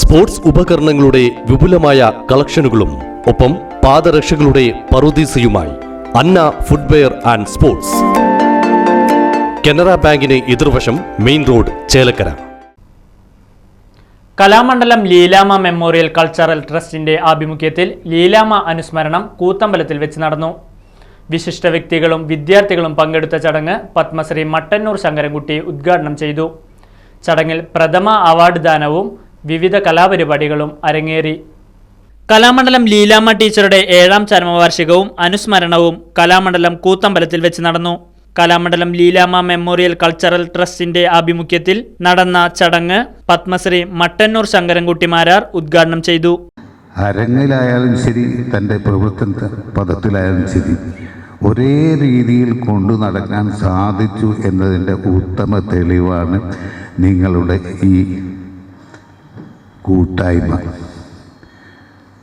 Sports ഉപകരണങ്ങളുടെ വിപുലമായ കളക്ഷനുകളും ഒപ്പം പാദരക്ഷകളുടെ പറുദീസയുമായി Anna footwear and sports. Canara ബാങ്കിന് എതിർവശം main road Chelakkara. Kalamandalam Leelama memorial cultural ട്രസ്റ്റിന്റെ ആഭിമുഖ്യത്തിൽ ലീലാമ അനുസ്മരണം കൂത്തമ്പലത്തിൽ വെച്ച് നടന്നു. വിശിഷ്ട വ്യക്തികളും വിദ്യാർത്ഥികളും പങ്കെടുത്ത ചടങ്ങ് പത്മശ്രീ മട്ടന്നൂർ ശങ്കരൻകുട്ടി ഉദ്ഘാടനം ചെയ്തു. ചടങ്ങിൽ പ്രഥമ അവാർഡ് ദാനവും വിവിധ കലാപരിപാടികളും അരങ്ങേറി. കലാമണ്ഡലം ലീലാമ്മ ടീച്ചറുടെ ഏഴാം ചരമവാർഷികവും അനുസ്മരണവും കലാമണ്ഡലം കൂത്തമ്പലത്തിൽ വെച്ച് നടന്നു. കലാമണ്ഡലം ലീലാമ്മ മെമ്മോറിയൽ കൾച്ചറൽ ട്രസ്റ്റിന്റെ ആഭിമുഖ്യത്തിൽ നടന്ന ചടങ്ങ് പത്മശ്രീ മട്ടന്നൂർ ശങ്കരൻകുട്ടിമാരാർ ഉദ്ഘാടനം ചെയ്തു. അരങ്ങിലായാലും ശരി തന്റെ പ്രവർത്തന പദത്തിലായാലും ശരി ഒരേ രീതിയിൽ കൊണ്ടു നടക്കാൻ സാധിച്ചു എന്നതിന്റെ ഉത്തമ തെളിവാണ് നിങ്ങളുടെ ഈ കൂട്ടായ്മ.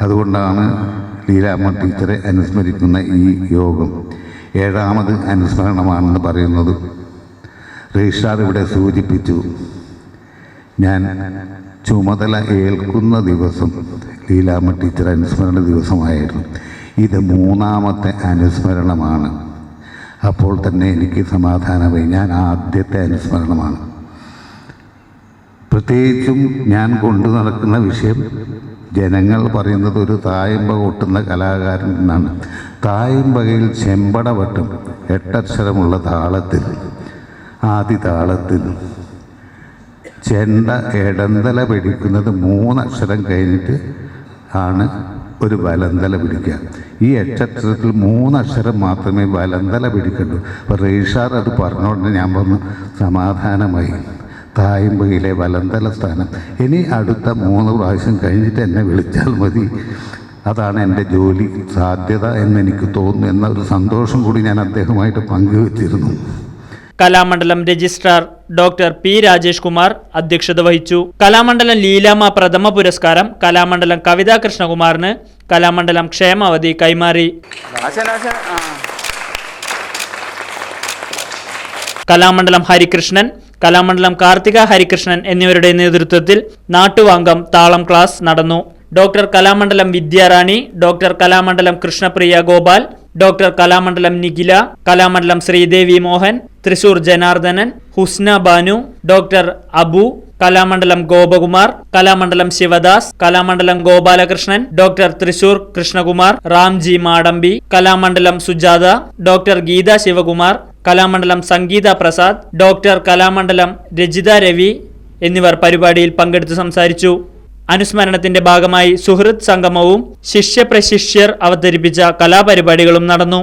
അതുകൊണ്ടാണ് ലീലാമ്മ ടീച്ചറെ അനുസ്മരിക്കുന്ന ഈ യോഗം. ഏഴാമത് അനുസ്മരണമാണെന്ന് പറയുന്നത്. രജിസ്ട്രാർ ഇവിടെ സൂചിപ്പിച്ചു ഞാൻ ചുമതല ഏൽക്കുന്ന ദിവസം ലീലാമ്മ ടീച്ചർ അനുസ്മരണ ദിവസമായിരുന്നു. ഇത് മൂന്നാമത്തെ അനുസ്മരണമാണ്. അപ്പോൾ തന്നെ എനിക്ക് സമാധാനമായി. ഞാൻ ആദ്യത്തെ അനുസ്മരണമാണ്. പ്രത്യേകിച്ചും ഞാൻ കൊണ്ടു നടക്കുന്ന വിഷയം ജനങ്ങൾ പറയുന്നത് ഒരു തായമ്പ കൊട്ടുന്ന കലാകാരൻ എന്നാണ് തായമ്പകയിൽ ചെമ്പട എട്ടക്ഷരമുള്ള താളത്തിൽ ആദ്യ താളത്തിൽ ചെണ്ട ഇടന്തല പിടിക്കുന്നത് മൂന്നക്ഷരം കഴിഞ്ഞിട്ട് ആണ് ഒരു വലന്തല പിടിക്കുക. ഈ എട്ടക്ഷരത്തിൽ മൂന്നക്ഷരം മാത്രമേ വലന്തല പിടിക്കണ്ടൂ. അപ്പോൾ റേഷാർ അത് പറഞ്ഞുകൊണ്ട് ഞാൻ പറഞ്ഞു സമാധാനമായി. തായമ്പകയിലെ വലന്തല സ്ഥാനം. ഇനി അടുത്ത മൂന്ന് പ്രാവശ്യം കഴിഞ്ഞിട്ട് എന്നെ വിളിച്ചാൽ മതി. അതാണ് എന്റെ ജോലി സാധ്യത എന്നെനിക്ക് തോന്നുന്നു. എന്ന ഒരു സന്തോഷം കൂടി ഞാൻ അദ്ദേഹമായിട്ട് പങ്കുവച്ചിരുന്നു. Kalamandalam registrar doctor P Rajesh Kumar അധ്യക്ഷത വഹിച്ചു. കലാമണ്ഡലം ലീലാമ പ്രഥമ പുരസ്കാരം കലാമണ്ഡലം കവിതാ കൃഷ്ണകുമാറിന് കലാമണ്ഡലം ക്ഷേമാവധി കൈമാറി. കലാമണ്ഡലം ഹരികൃഷ്ണൻ കലാമണ്ഡലം കാർത്തിക ഹരികൃഷ്ണൻ എന്നിവരുടെ നേതൃത്വത്തിൽ നാട്ടുവാങ്കം താളം ക്ലാസ് നടന്നു. Doctor Kalamandalam Vidyarani doctor Kalamandalam Krishnapriya Gopal doctor Kalamandalam Nikhila Kalamandalam Sreedevi Mohan Thrissur Janardhanan Husna Banu doctor Abu Kalamandalam Gopakumar Kalamandalam Sivadas Kalamandalam Gopalakrishnan doctor Thrissur Krishnakumar Ramji Madambi Kalamandalam Sujatha doctor Geetha Sivakumar Kalamandalam Sangeetha Prasad doctor Kalamandalam Rajitha Ravi എന്നിവർ പരിപാടിയിൽ പങ്കെടുത്ത് സംസാരിച്ചു. അനുസ്മരണത്തിന്റെ ഭാഗമായി സുഹൃത് സംഗമവും ശിഷ്യപ്രശിഷ്യർ അവതരിപ്പിച്ച കലാപരിപാടികളും നടന്നു.